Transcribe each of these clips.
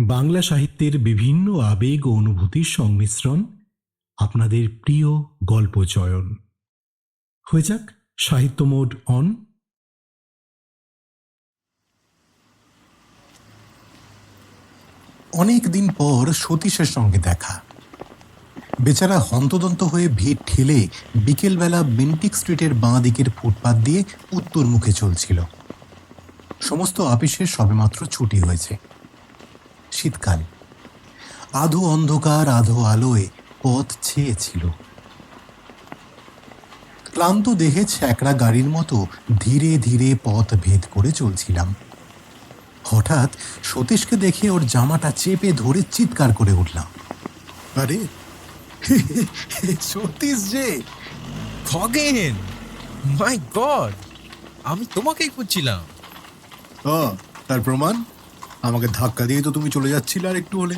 বাংলা সাহিত্যের বিভিন্ন আবেগ ও অনুভূতির সংমিশ্রণ, আপনাদের প্রিয় গল্প চয়ন। হয়ে যাক সাহিত্য মোড অন। অনেক দিন পর সতীশের সঙ্গে দেখা। বেচারা হন্তদন্ত হয়ে ভিড় ঠেলে বিকেলবেলা বেন্টিক স্ট্রিটের বাঁ দিকের ফুটপাত দিয়ে উত্তর মুখে চলছিল। সমস্ত অফিসের সবেমাত্র ছুটি হয়েছে। শীতকাল। আধো অন্ধকার, আধো আলোয় পথ ছেয়েছিল। ক্লান্ত দেহে ছ্যাকড়া গাড়ির মতো ধীরে ধীরে পথ ভেদ করে চলছিলাম। হঠাৎ সতীশকে দেখে ওর জামাটা চেপে ধরে চিৎকার করে উঠলাম। আরে, সতীশ যে, খগেন! মাই গড, আমি তোমাকেই খুঁজছিলাম। তার প্রমাণ? আমাকে ধাক্কা দিয়ে তো তুমি চলে যাচ্ছিলে আর একটু হলে।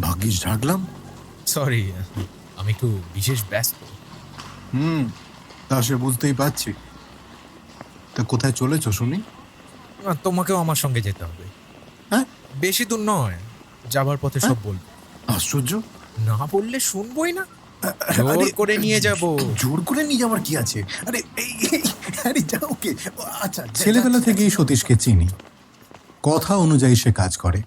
ভাগ্যিস ঢাকলাম। সরি আমি একটু বিশেষ ব্যস্ত। হুম তা সে বুঝতেই পারছি। তা কোথায় চলেছ শুনি? আহ, তোমাকেও আমার সঙ্গে যেতে হবে। হ্যাঁ? বেশি দূর নয় যাবার পথে সব বলব। আশ্চর্য। না বললে শুনবই না। জোর আরে, করে নিয়ে যাব। জোর করে নিয়ে যাওয়ার কি আছে? আরে এই আরে যাও কে? ও, আচ্ছা ছেলেবেলা থেকেই সতীশকে চিনি। কথা অনুযায়ী সে কাজ করে।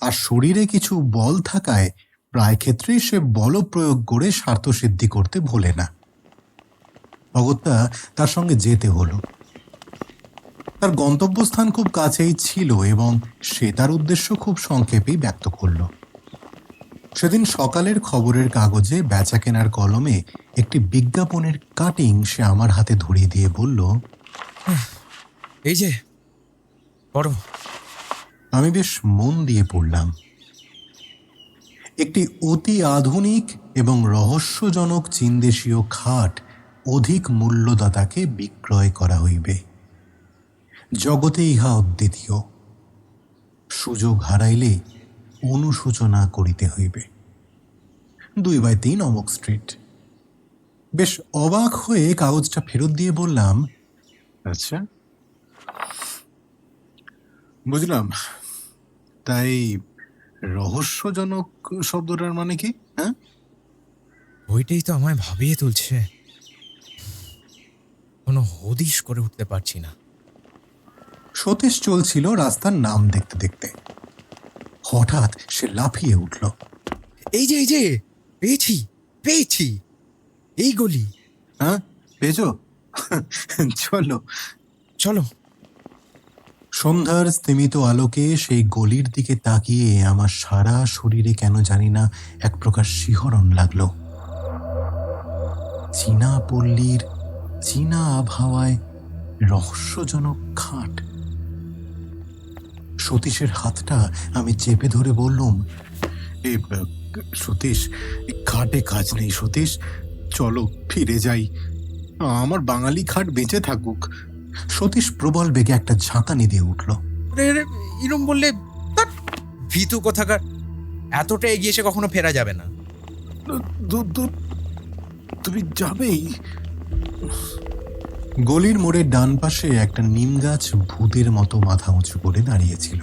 আর শরীরে কিছু বল থাকায় প্রায় ক্ষেত্রেই সে বল প্রয়োগ করে স্বার্থ সিদ্ধি করতে ভোলে না। অগত্যা তার সঙ্গে যেতে হলো। তার গন্তব্যস্থান খুব কাছেই ছিল এবং সে তার উদ্দেশ্য খুব সংক্ষেপেই ব্যক্ত করল। সেদিন সকালের খবরের কাগজে বেচা কেনার কলমে একটি বিজ্ঞাপনের কাটিং সে আমার হাতে ধরিয়ে দিয়ে বলল এই যে পড়ো আমি বেশ মন দিয়ে পড়লাম। একটি অতি আধুনিক এবং রহস্যজনক চীনদেশীয় খাট অধিক মূল্যদাতাকে বিক্রয় করা হইবে। জগতে ইহা অদ্বিতীয়। সুযোগ হারাইলে অনুশোচনা করিতে হইবে। দুই বাই তিন অমক স্ট্রিট। বেশ অবাক হয়ে কাগজটা ফেরত দিয়ে বললাম আচ্ছা। বুঝলাম। তাই রহস্যজনক শব্দটার মানে কি হ্যাঁ? ওইটাই তো আমায় ভাবিয়ে তুলছে। কোনো হদিশ করে উঠতে পারছি না। সতীশ চলছিল রাস্তার নাম দেখতে দেখতে। হঠাৎ সে লাফিয়ে উঠল। এই যে এই যে পেয়েছি পেয়েছি। এই গলি। হ্যাঁ পেয়েছ? চলো। চলো। সন্ধ্যার স্তিমিত আলোকে সেই গলির দিকে তাকিয়ে আমার সারা শরীরে কেন জানি না এক প্রকার শিহরণ লাগল। চীনা পল্লীর চীনা আবহাওয়ায় রহস্যজনক খাট। সতীশের হাতটা আমি চেপে ধরে বললুম, এ সতীশ খাটে কাজ নেই সতীশ, চলো ফিরে যাই। আমার বাঙালি খাট বেঁচে থাকুক। সতীশ প্রবল বেগে একটা ঝাঁকানি দিয়ে উঠল। আরে, আরে, এরম বললে ভীতু কোথাকার। এতটা এগিয়ে এসে কখনো ফেরা যাবে না। দূর দূর তুমি যাবেই। গলির মোড়ের ডান পাশে একটা নিম গাছ ভূতের মতো মাথা উঁচু করে দাঁড়িয়েছিল।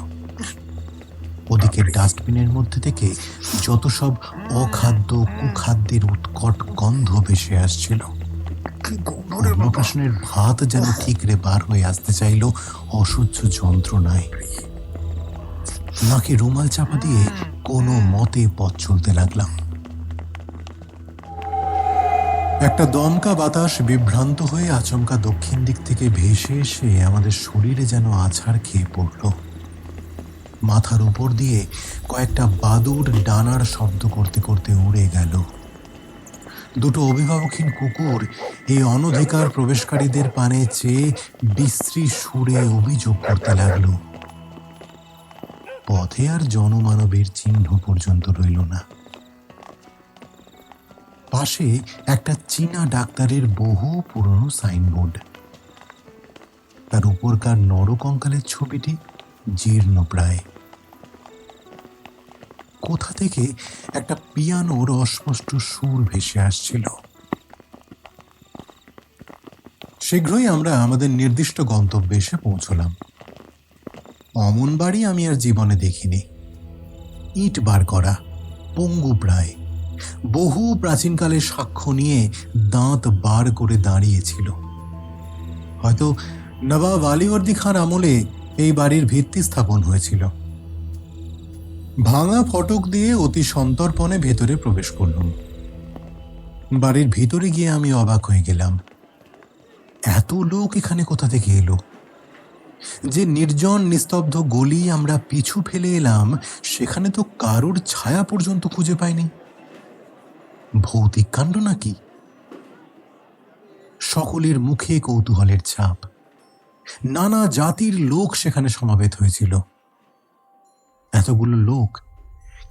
ওদিকে ডাস্টবিনের মধ্যে থেকে যত সব অখাদ্য কুখাদ্যের উৎকট গন্ধ ভেসে আসছিল। অন্নপ্রাশনের ভাত যেন ঠিকরে বার হয়ে আসতে চাইল অসহ্য যন্ত্রণায়। নাকি রুমাল চাপা দিয়ে কোনো মতে পথ চলতে লাগলাম। একটা দমকা বাতাস বিভ্রান্ত হয়ে আচমকা দক্ষিণ দিক থেকে ভেসে এসে আমাদের শরীরে যেন আছাড় খেয়ে পড়ল। মাথার উপর দিয়ে কয়েকটা বাদুর ডানার শব্দ করতে করতে উড়ে গেল। দুটো অভিভাবকহীন কুকুর এই অনধিকার প্রবেশকারীদের পানে চেয়ে বিশ্রী সুরে অভিযোগ করতে লাগল। পথে আর জনমানবের চিহ্ন পর্যন্ত রইল না। পাশে একটা চীনা ডাক্তারের বহু পুরনো সাইনবোর্ড। তার উপরকার নরকঙ্কালের ছবিটি জীর্ণ প্রায়। কোথা থেকে একটা পিয়ানোর অস্পষ্ট সুর ভেসে আসছিল? শীঘ্রই আমরা আমাদের নির্দিষ্ট গন্তব্যে এসে পৌঁছলাম। অমন বাড়ি আমি আর জীবনে দেখিনি। ইট বার করা, পঙ্গু প্রায়, বহু প্রাচীনকালের সাক্ষ্য নিয়ে দাঁত বার করে দাঁড়িয়েছিল। হয়তো নবাব আলীবর্দী খান আমলে এই বাড়ির ভিত্তি স্থাপন হয়েছিল। ভাঙা ফটক দিয়ে অতি সন্তর্পণে ভেতরে প্রবেশ করলাম। বাড়ির ভিতরে গিয়ে আমি অবাক হয়ে গেলাম। এত লোক এখানে কোথা থেকে এলো? যে নির্জন, নিস্তব্ধ গলি আমরা পিছু ফেলে এলাম, সেখানে তো কারোর ছায়া পর্যন্ত খুঁজে পাইনি। ভৌতিক কাণ্ড নাকি? সকলের মুখে কৌতূহলের ছাপ। নানা জাতির লোক সেখানে সমাবেত হয়েছিল। এতগুলো লোক,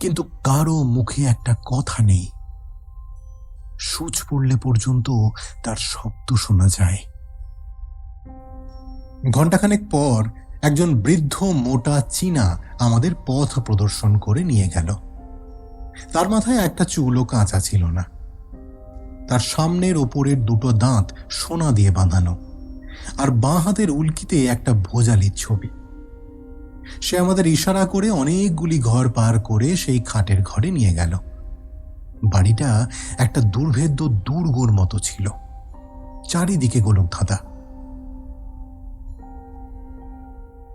কিন্তু কারও মুখে একটা কথা নেই। সূচ পড়লে পর্যন্ত তার শব্দ শোনা যায়। ঘণ্টাখানেক পর একজন বৃদ্ধ মোটা চীনা আমাদের পথ প্রদর্শন করে নিয়ে গেল। তার মাথায় একটা চুলও কাঁচা ছিল না। তার সামনের ওপরের দুটো দাঁত সোনা দিয়ে বাঁধানো, আর বাঁ হাতের উল্কিতে একটা ভোজালির ছবি। সে আমাদের ইশারা করে অনেকগুলি ঘর পার করে সেই খাটের ঘরে নিয়ে গেল। বাড়িটা একটা দুর্ভেদ্য দুর্গর মতো ছিল। চারিদিকে গোলক ধাঁধা।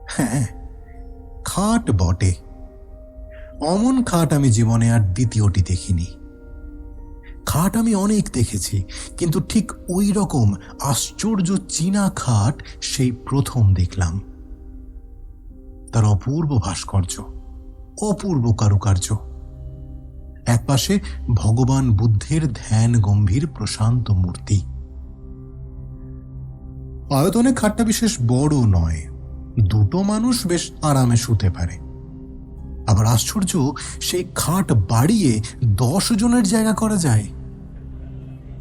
হ্যাঁ খাট বটে। অমন খাট আমি জীবনে আর দ্বিতীয়টি দেখিনি। খাট আমি অনেক দেখেছি, কিন্তু ঠিক ওই রকম আশ্চর্য চীনা খাট সেই প্রথম দেখলাম। তার অপূর্ব ভাস্কর্য, অপূর্ব কারুকার্য। একপাশে ভগবান বুদ্ধের ধ্যান গম্ভীর প্রশান্ত মূর্তি। আয়তনে খাটটা বিশেষ বড় নয়, দুটো মানুষ বেশ আরামে শুতে পারে। আবার আশ্চর্য, সেই খাট বাড়িয়ে দশ জনের জায়গা করা যায়।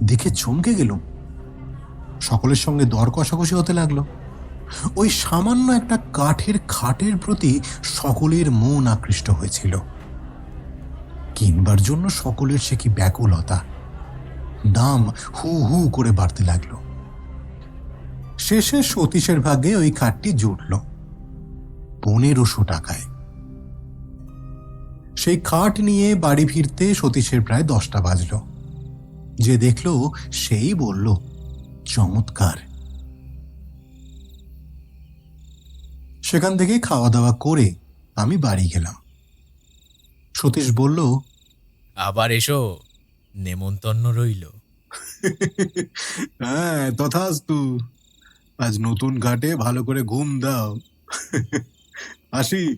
দেখে চমকে গেল সকলের সঙ্গে দর কষাকষি হতে লাগল। ওই সামান্য একটা কাঠের খাটের প্রতি সকলের মন আকৃষ্ট হয়েছিল। কিনবার জন্য সকলের সে কি ব্যাকুলতা। দাম হু হু করে বাড়তে লাগল। শেষে সতীশের ভাগ্যে ওই খাটটি জুটল। পনেরোশো টাকায়। সেই খাট নিয়ে বাড়ি ফিরতে সতীশের প্রায় দশটা বাজল। যে দেখল, সেই বলল, চমৎকার! সেখান থেকে খাওয়া দাওয়া করে আমি বাড়ি গেলাম। সতীশ বলল আবার এসো নেমন্তন্ন রইল। হ্যাঁ তথাস্তু। আজ নতুন ঘাটে ভালো করে ঘুম দাও। আসি।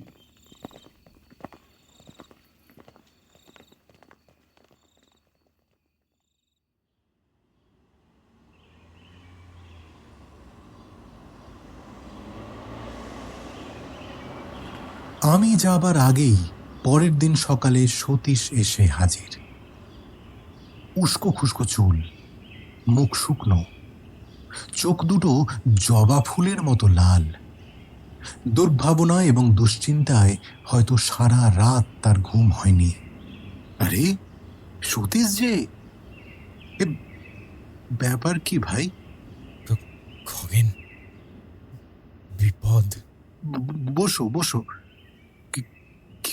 আমি যাবার আগেই পরের দিন সকালে সতীশ এসে হাজির। উস্কো খুস্কো চুল মুখ শুকনো চোখ দুটো জবা ফুলের মতো লাল। দুর্ভাবনা এবং দুশ্চিন্তায় হয়তো সারা রাত তার ঘুম হয়নি। আরে সতীশ যে ব্যাপার কি ভাই? খগেন বিপদ। বসো বসো।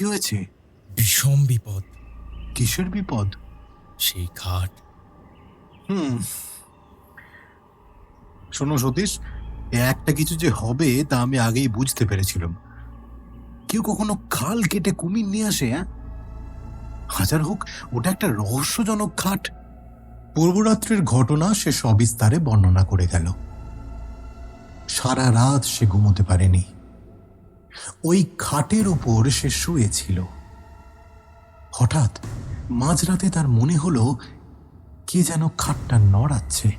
কি হয়েছে? বিষম বিপদ। কিসের বিপদ? সেই খাট হুম। শোনো সতীশ একটা কিছু যে হবে তা আমি আগেই বুঝতে পেরেছিলাম। কেউ কখনো খাল কেটে কুমির নিয়ে আসে হ্যাঁ হাজার হোক ওটা একটা রহস্যজনক খাট পূর্বরাত্রের ঘটনা সে সবিস্তারে বর্ণনা করে গেল। সারা রাত সে ঘুমোতে পারেনি। ওই খাটের উপর সে শুয়েছিল। হঠাৎ মাঝরাতে তার মনে হলো, কে যেন খাটটা নড়াচ্ছে।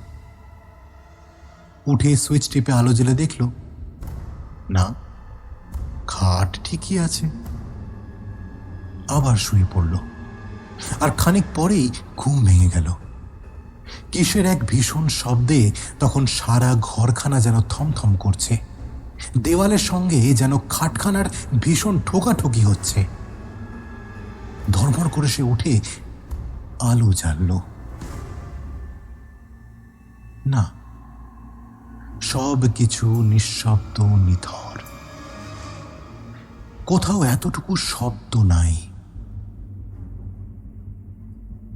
উঠে সুইচ টিপে আলো জ্বেলে দেখল, না, খাট ঠিকই আছে। আবার শুয়ে পড়ল। আর খানিক পরেই ঘুম ভেঙে গেল। কিসের এক ভীষণ শব্দে তখন সারা ঘরখানা যেন থমথম করছে। দেওয়ালের সঙ্গে যেন খাটখানার ভীষণ ঠোকাঠুকি হচ্ছে। ধর্মর করে সে উঠে আলো জ্বালল। না সব কিছু নিঃশব্দ নিথর। কোথাও এতটুকু শব্দ নাই।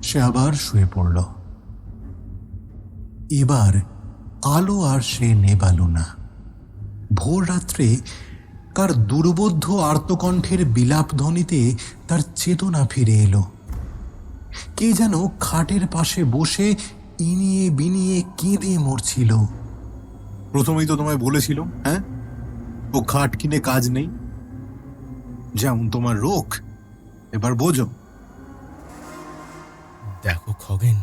সে আবার শুয়ে পড়ল। এবার আলো আর সে নেবালো না। ভোর রাত্রে কার দুর্বোধ্য আর্তকণ্ঠের বিলাপ ধ্বনিতে তার চেতনা ফিরে এলো। কে যেন খাটের পাশে বসে ইনিয়ে বিনিয়ে কেঁদে মরছিল। প্রথমেই তো তোমায় বলেছিল হ্যাঁ? ও খাট কিনে কাজ নেই। যেমন তোমার রোগ এবার বোঝো। দেখো খগেন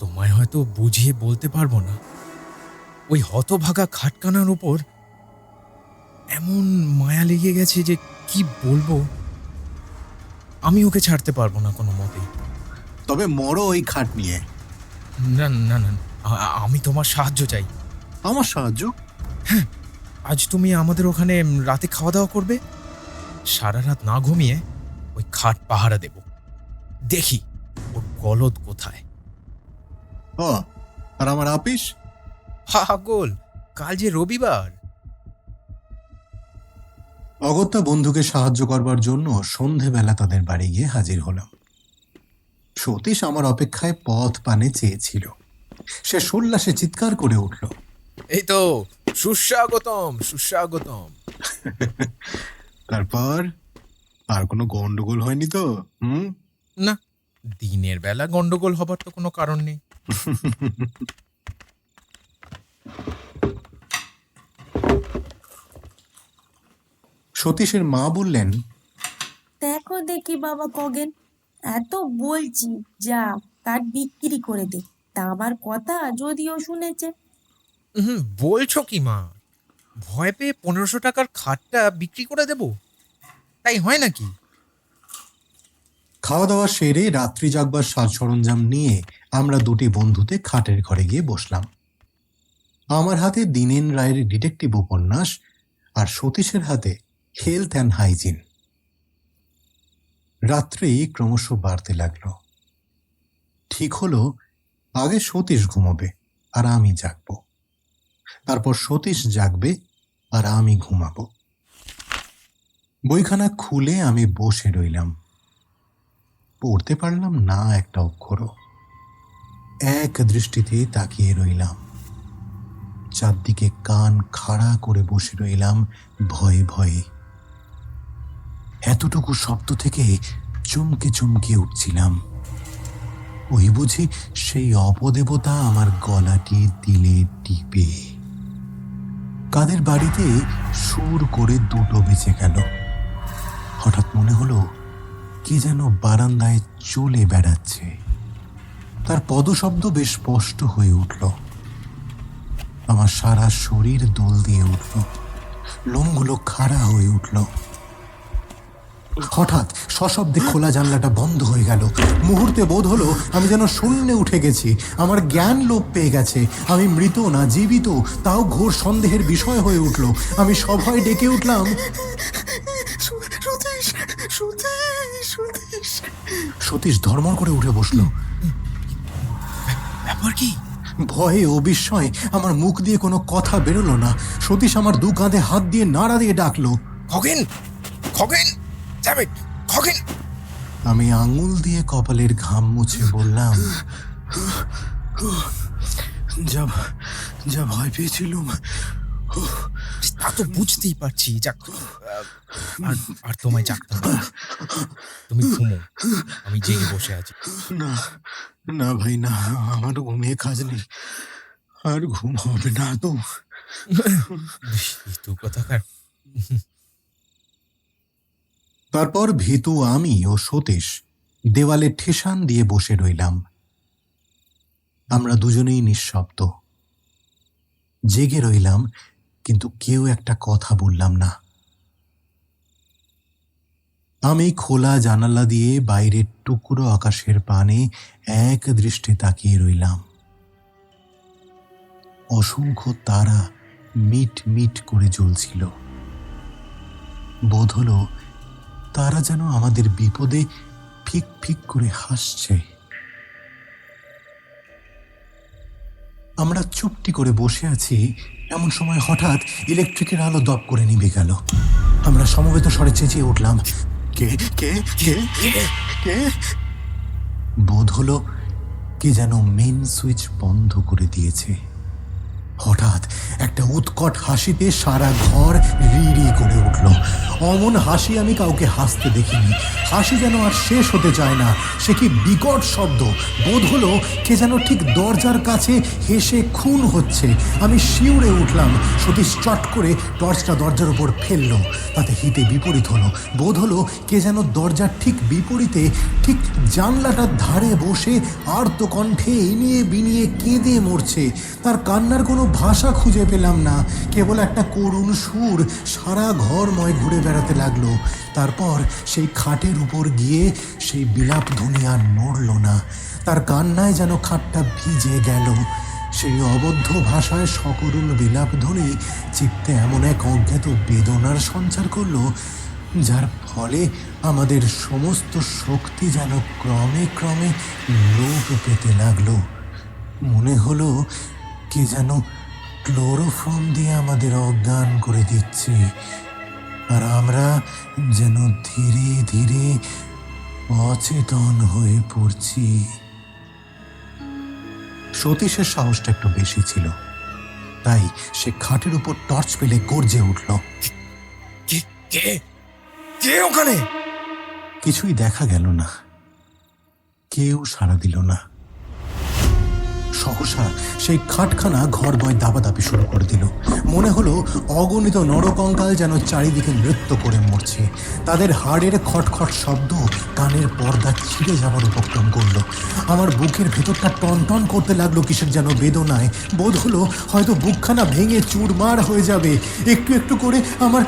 তোমায় হয়তো বুঝিয়ে বলতে পারব না। ওই হতভাগা খাটকানার উপর এমন মায়া লেগে গেছে যে কি বলব? আমি ওকে ছাড়তে পারব না কোনো মতেই তবে মরো ওই খাট নিয়ে। না না না আমি তোমার সাহায্য চাই। আমার সাহায্য? হ্যাঁ আজ তুমি আমাদের ওখানে রাতে খাওয়া দাওয়া করবে সারা রাত না ঘুমিয়ে ওই খাট পাহারা দেব। দেখি ওর গলদ কোথায়। ও আর আমার আপিস? পাগল কাল যে রবিবার। অগত্যা বন্ধুকে সাহায্য করবার জন্য সন্ধেবেলা তাদের বাড়ি গিয়ে হাজির হলাম। সতীশ আমার অপেক্ষায় পথ পানে চেয়েছিল। সে সোল্লাসে চিৎকার করে উঠল এই তো সুস্বাগতম সুস্বাগতম। তারপর আর কোনো গন্ডগোল হয়নি তো হুম? না দিনের বেলা গন্ডগোল হবার তো কোনো কারণ নেই। সতীশের মা বললেন দেখো দেখি বাবা কগেন এত বলছি যা তার বিক্রি করে দে। তা আমার কথা যদিও শুনেছে। হুম বলছো কি মা? ভয় পেয়ে পনেরোশো টাকার খাটটা বিক্রি করে দেব? তাই হয় নাকি? খাওয়া দাওয়া সেরে রাত্রি জাগবার সাজ সরঞ্জাম নিয়ে আমরা দুটি বন্ধুতে খাটের ঘরে গিয়ে বসলাম। আমার হাতে দিনেন রায়ের ডিটেকটিভ উপন্যাস আর সতীশের হাতে হেলথ অ্যান্ড হাইজিন রাত্রি ক্রমশ বাড়তে লাগল। ঠিক হলো, আগে সতীশ ঘুমোবে আর আমি জাগবো। তারপর সতীশ জাগবে আর আমি ঘুমাবো। বইখানা খুলে আমি বসে রইলাম। পড়তে পারলাম না একটা অক্ষরও। এক দৃষ্টিতে তাকিয়ে রইলাম। চারদিকে কান খাড়া করে বসে রইলাম ভয়ে ভয়ে। এতটুকু শব্দ থেকে চমকে চমকে উঠছিলাম। ওই বুঝি সেই অপদেবতা আমার গলাটি দিলে টিপে। কাদের বাড়িতে সুর করে দুটো বেঁচে গেল। হঠাৎ মনে হলো কে যেন বারান্দায় চলে বেড়াচ্ছে। তার পদশব্দ বেশ স্পষ্ট হয়ে উঠল। আমার সারা শরীর দোল দিয়ে উঠল। লোমগুলো খাড়া হয়ে উঠল। হঠাৎ সশব্দে খোলা জানলাটা বন্ধ হয়ে গেল। মুহূর্তে বোধ হলো আমি যেন শূন্যে উঠে গেছি। আমার জ্ঞান লোপ পেয়ে গেছে। আমি মৃত না জীবিত তাও ঘোর সন্দেহের বিষয় হয়ে উঠল। আমি সভয় ডেকে উঠলাম সতীশ ধর্মর করে উঠে বসল। ব্যাপার কি? ভয়ে ও বিস্ময়ে আমার মুখ দিয়ে কোনো কথা বেরোলো না। সতীশ আমার দু কাঁধে হাত দিয়ে নাড়া দিয়ে ডাকলো। খগেন খগেন। যাবে খগেন আমি আঙুল দিয়ে কপালের ঘাম মুছে বললাম। যা যা ভয় পেয়েছিলুম। তা তো বুঝতেই পারছি যাক। আর আর তোমায় জাগতে হবে তুমি ঘুমো আমি জেগে বসে আছি। না না ভাই না আমার ঘুমিয়ে কাজ নেই। আর ঘুম হবে না তো। তু কথাকার। তারপর ভীতু, আমি ও সতীশ দেওয়ালে ঠেসান দিয়ে বসে রইলাম। আমরা দুজনেই নিঃশব্দ। জেগে রইলাম, কিন্তু কেউ একটা কথা বললাম না। আমি খোলা জানালা দিয়ে বাইরের টুকরো আকাশের পানে এক দৃষ্টে তাকিয়ে রইলাম। অসংখ্য তারা মিট মিট করে জ্বলছিল। বোধ হলো তারা যেন আমাদের বিপদে ফিক ফিক করে হাসছে। আমরা চুপটি করে বসে আছি। এমন সময় হঠাৎ ইলেকট্রিকের আলো দপ করে নিভে গেল। আমরা সমবেত স্বরে চেঁচিয়ে উঠলাম, কে কে কে কে বোধ হলো কে যেন মেন সুইচ বন্ধ করে দিয়েছে। হঠাৎ একটা উৎকট হাসিতে সারা ঘর রিড়ি করে উঠল। অমন হাসি আমি কাউকে হাসতে দেখিনি। হাসি যেন আর শেষ হতে চায় না, সে কি বিকট শব্দ। বোধ হলো কে যেন ঠিক দরজার কাছে হেসে খুন হচ্ছে। আমি শিউরে উঠলাম, সতীশ চট করে টর্চটা দরজার উপর ফেলল, তাতে হিতে বিপরীত হলো। বোধ হলো কে যেন দরজার ঠিক বিপরীতে, ঠিক জানলাটার ধারে বসে আর্ত কণ্ঠে ইনিয়ে বিনিয়ে কেঁদে মরছে। তার কান্নার কোনো ভাষা খুঁজে পেলাম না। কেবল একটা করুণ সুর সারা ঘরময় ঘুরে বেড়াতে লাগল। তারপর সেই খাটের উপর গিয়ে সেই বিলাপ ধ্বনি আর নড়ল না। তার কান্নায় যেন খাটটা ভিজে গেল। সেই অবদ্ধ ভাষায় সকরুণ বিলাপ ধ্বনি চিত্তে এমন এক অজ্ঞাত বেদনার সঞ্চার করল, যার ফলে আমাদের সমস্ত শক্তি যেন ক্রমে ক্রমে লোপ পেতে লাগল। মনে হলো কে যেন ক্লোরোফর্ম দিয়ে আমাদের অজ্ঞান করে দিচ্ছে। আর আমরা যেন ধীরে ধীরে অচেতন হয়ে পড়ছি। সতীশের সাহসটা একটু বেশি ছিল। তাই সে খাটের উপর টর্চ পেলে গর্জে উঠল। কে ওখানে? কিছুই দেখা গেল না। কেউ সাড়া দিল না। সহসা সেই খাটখানা ঘর বয় দাবাদাবি শুরু করে দিল। মনে হলো অগণিত নরকঙ্কাল যেন চারিদিকে নৃত্য করে মরছে। তাদের হাড়ের খটখট শব্দ কানের পর্দা ছিঁড়ে যাওয়ার উপক্রম করল। আমার বুকের ভেতরটা টনটন করতে লাগল কিসের যেন বেদনায়। বোধ হলো হয়তো বুকখানা ভেঙে চুরমার হয়ে যাবে। একটু একটু করে আমার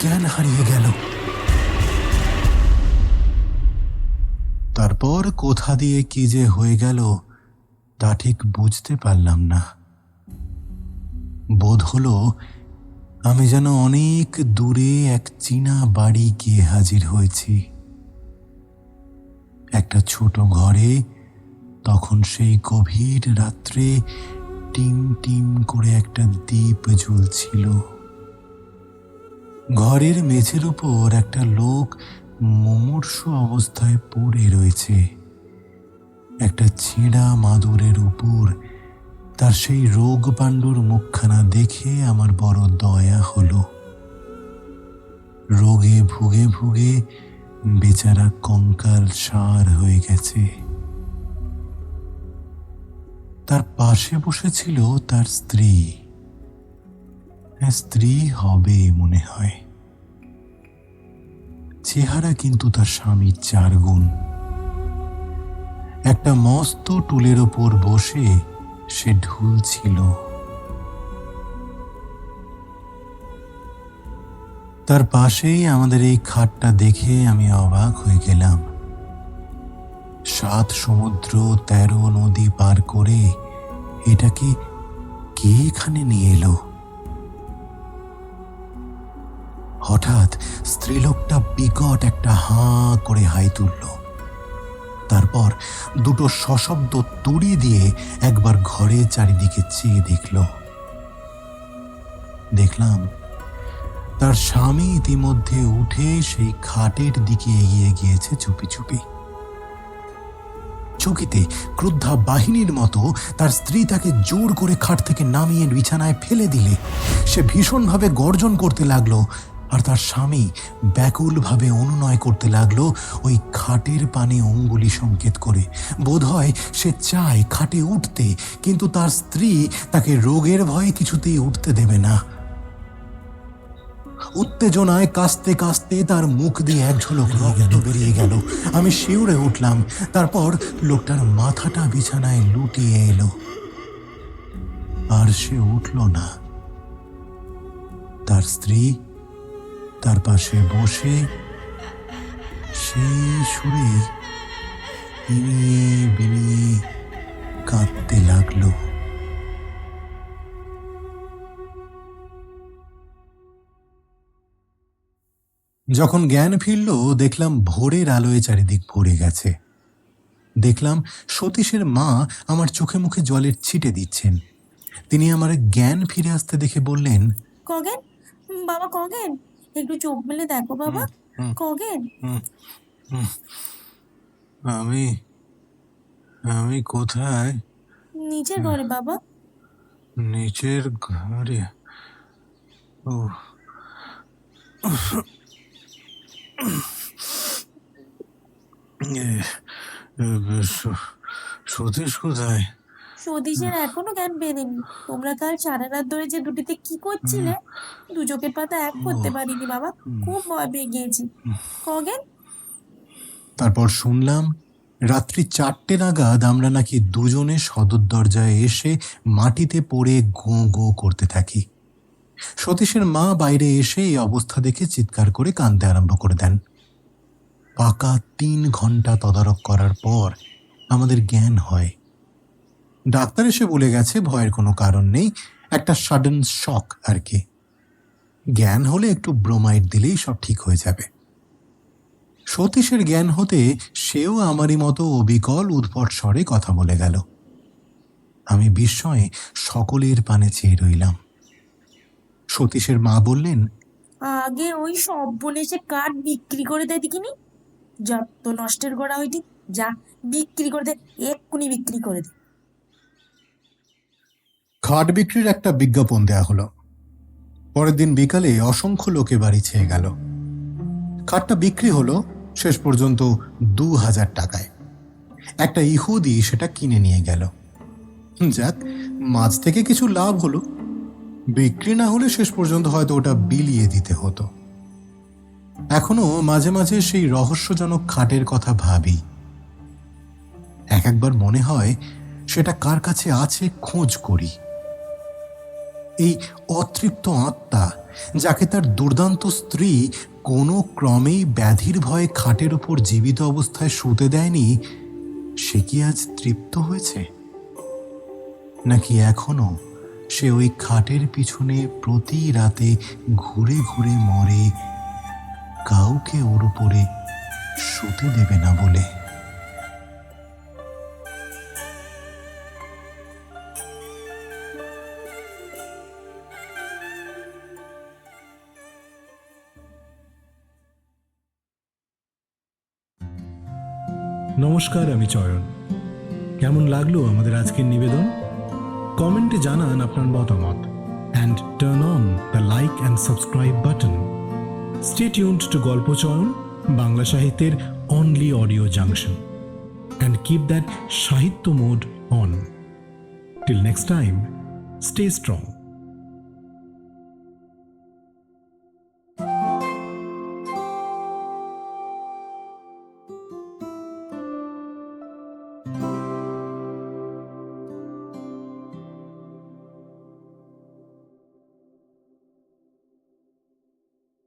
জ্ঞান হারিয়ে গেল। তারপর কোথা দিয়ে কি যে হয়ে গেল তা ঠিক বুঝতে পারলাম না। বোধ হলো আমি যেন অনেক দূরে এক চীনা বাড়ি গিয়ে হাজির হয়েছি। একটা ছোট ঘরে তখন সেই গভীর রাত্রে টিম টিম করে একটা দ্বীপ জ্বলছিল। ঘরের মেঝের উপর একটা লোক মুমূর্ষ অবস্থায় পড়ে রয়েছে। একটা ছেঁড়া মাদুরের উপর। তার সেই রোগ পাণ্ডুর মুখখানা দেখে আমার বড় দয়া হলো। রোগে ভুগে ভুগে বেচারা কঙ্কাল সার হয়ে গেছে। তার পাশে বসেছিল তার স্ত্রী। হ্যাঁ, স্ত্রী হবে মনে হয়। চেহারা কিন্তু তার স্বামীর চার গুণ। একটা মস্ত টুলের ওপর বসে সে ঢুল ছিল তার পাশেই আমাদের এই খাটটা দেখে আমি অবাক হয়ে গেলাম। সাত সমুদ্র তেরো নদী পার করে এটাকে কে এখানে নিয়ে এলো? হঠাৎ স্ত্রীলোকটা বিকট একটা হাঁ করে হাই তুলল। তারপর দুটো সশব্দ তুড়ি দিয়ে একবার ঘরে চারিদিকে চেয়ে দেখল। দেখলাম তার স্বামী ইতিমধ্যে উঠে সেই খাটের দিকে এগিয়ে গিয়েছে চুপি চুপি। চকিতে ক্রুদ্ধা বাহিনীর মতো তার স্ত্রী তাকে জোর করে খাট থেকে নামিয়ে বিছানায় ফেলে দিলে। সে ভীষণভাবে গর্জন করতে লাগল আর তার স্বামী ব্যাকুলভাবে অনুনয় করতে লাগল ওই খাটের পানে অঙ্গুলি সংকেত করে। বোধ হয় সে চায় খাটে উঠতে কিন্তু তার স্ত্রী তাকে রোগের ভয়ে কিছুতেই উঠতে দেবে না। উত্তেজনায় কাস্তে কাস্তে তার মুখ দিয়ে এক ঝলক রক্ত বেরিয়ে গেল। আমি শিউরে উঠলাম তারপর লোকটার মাথাটা বিছানায় লুটিয়ে এলো। আর সে উঠল না। তার স্ত্রী তার পাশে বসে সেই সুরে বিনিয়ে বিনিয়ে কাঁদতে লাগল। যখন জ্ঞান ফিরল, দেখলাম ভোরের আলোয় চারিদিক ভরে গেছে। দেখলাম সতীশের মা আমার চোখে মুখে জলের ছিটে দিচ্ছেন। তিনি আমার জ্ঞান ফিরে আসতে দেখে বললেন কগেন বাবা কগেন একটু চোখ মেলে দেখো বাবা। কগেন আমি আমি কোথায়? নিচের ঘরে বাবা। নিচের ঘরে? ও। সতীশ কোথায়? সতীশের এখনও জ্ঞান বেরেনি তোমরা কাল সারা রাত ধরে যে দুটিতে কি করছিলে? দু চোখের পাতা এক করতে পারিনি বাবা। খুব ভয় পেয়ে গিয়েছি। খগেন তারপর শুনলাম রাত্রি চারটে নাগাদ আমরা নাকি দুজনে সদর দরজায় এসে মাটিতে পড়ে গো গো করতে থাকি। সতীশের মা বাইরে এসে এই অবস্থা দেখে চিৎকার করে কাঁদতে আরম্ভ করে দেন। পাকা তিন ঘণ্টা তদারক করার পর আমাদের জ্ঞান হয়। ডাক্তার এসে বলে গেছে, ভয়ের কোনো কারণ নেই। একটা সাডেন শক আর কি। জ্ঞান হলে একটু ব্রোমাইড দিলেই সব ঠিক হয়ে যাবে। সতীশের জ্ঞান হতে সেও আমারই মতো অবিকল উদ্ভট স্বরে কথা বলে গেল। আমি বিস্ময়ে সকলের পানে চেয়ে রইলাম। সতীশের মা বললেন, আগে ওই সব বলে সে কাঠ বিক্রি করে দেয় দেখিনি? যত নষ্টের গোড়া ওইটি যা বিক্রি করে দে, এক্ষুনি বিক্রি করে দে। খাট বিক্রির একটা বিজ্ঞাপন দেয়া হলো। পরের দিন বিকালে অসংখ্য লোকে বাড়ি ছেয়ে গেল। খাটটা বিক্রি হলো শেষ পর্যন্ত দু হাজার টাকায়। একটা ইহুদি সেটা কিনে নিয়ে গেল। যাক মাছ থেকে কিছু লাভ হলো। বিক্রি না হলে শেষ পর্যন্ত হয়তো ওটা বিলিয়ে দিতে হতো। এখনও মাঝে মাঝে সেই রহস্যজনক খাটের কথা ভাবি। এক একবার মনে হয় সেটা কার কাছে আছে খোঁজ করি। এই অতৃপ্ত আত্মা, যাকে তার দুর্দান্ত স্ত্রী কোনো ক্রমেই ব্যাধির ভয়ে খাটের ওপর জীবিত অবস্থায় শুতে দেয়নি, সে কি আজ তৃপ্ত হয়েছে? নাকি এখনও সে ওই খাটের পিছনে প্রতি রাতে ঘুরে ঘুরে মরে কাউকে ওর উপরে শুতে দেবে না বলে? নমস্কার, আমি চয়ন। কেমন লাগল আমাদের আজকের নিবেদন? কমেন্টে জানান আপনার মতামত। And turn on the like and subscribe button stay tuned to Golpo Choyon, Bangla সাহিত্যের only audio junction and keep that sahitya mode on till next time stay strong